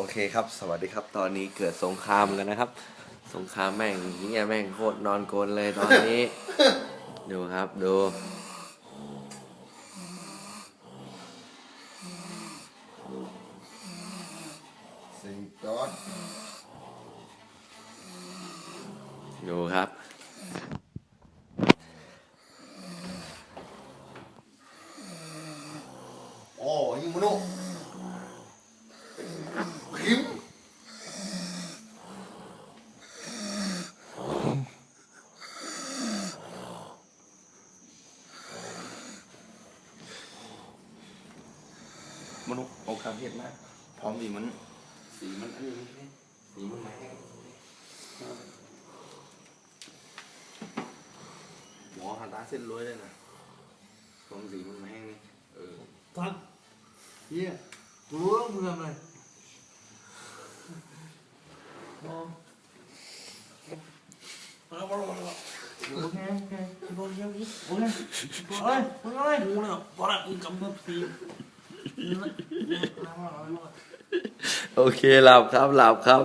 โอเคครับ สวัสดีครับ ตอนนี้เกิดสงครามกันนะครับ สงครามแม่งเฮียแม่งโคตรนอนกลนเลยตอนนี้ ดูครับดู สิงจอดดูครับ โอ้ยิงมนุษย์ หิมมนุษย์เอาคำเห็ดมาพร้อมดีมัน สีมันอันนี้สีมันมาแห้งหมอหันตาเส้นรวยเลยนะพร้อมสีมันมาแห้งนี่เออทักเฮียกูรู้แล้วมึงทำอะไรมอง มาแล้วมาแล้วมาแล้วโอเคโอเคโอเคโอเคโอเคเฮ้ยมึงอะไรกูเนี่ยพอละมึงกำมือสีโอเคหลับครับหลับครับ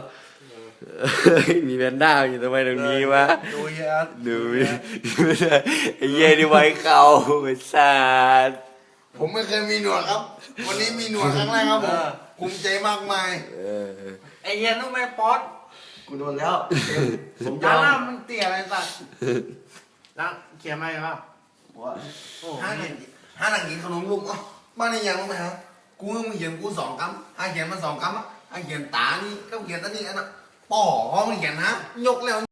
เฮ้ยมีแพนด้าอยู่ทำไมตรงนี้วะดูเฮียดูไม่ได้ไอ้เย่นี่ไว้เข่าไอ้สัสผมไม่เคยมีหนวดครับ วันนี้มีหนวดครั้งแรกครับผมภูมิใจมากมายเออไอ้เฮียนุ่มแม่ป๊อต กูโดนแล้ว ผมยร้าอนมหน้ามันเตี่ยอะไรสัตว์ร้านเขียนมาเหรอโอ้ห้าหนังห้าหนังกินขนมลูกอ๋อบ้านนี้ยังรู้ไหมครับกูมึงเขียนกูสองคำให้เขียนมาสองคำอะให้เขียนตานี่ก็เขียนตานี่อันน่ะป่อเพราะมึงเขียนนะยกแล้ว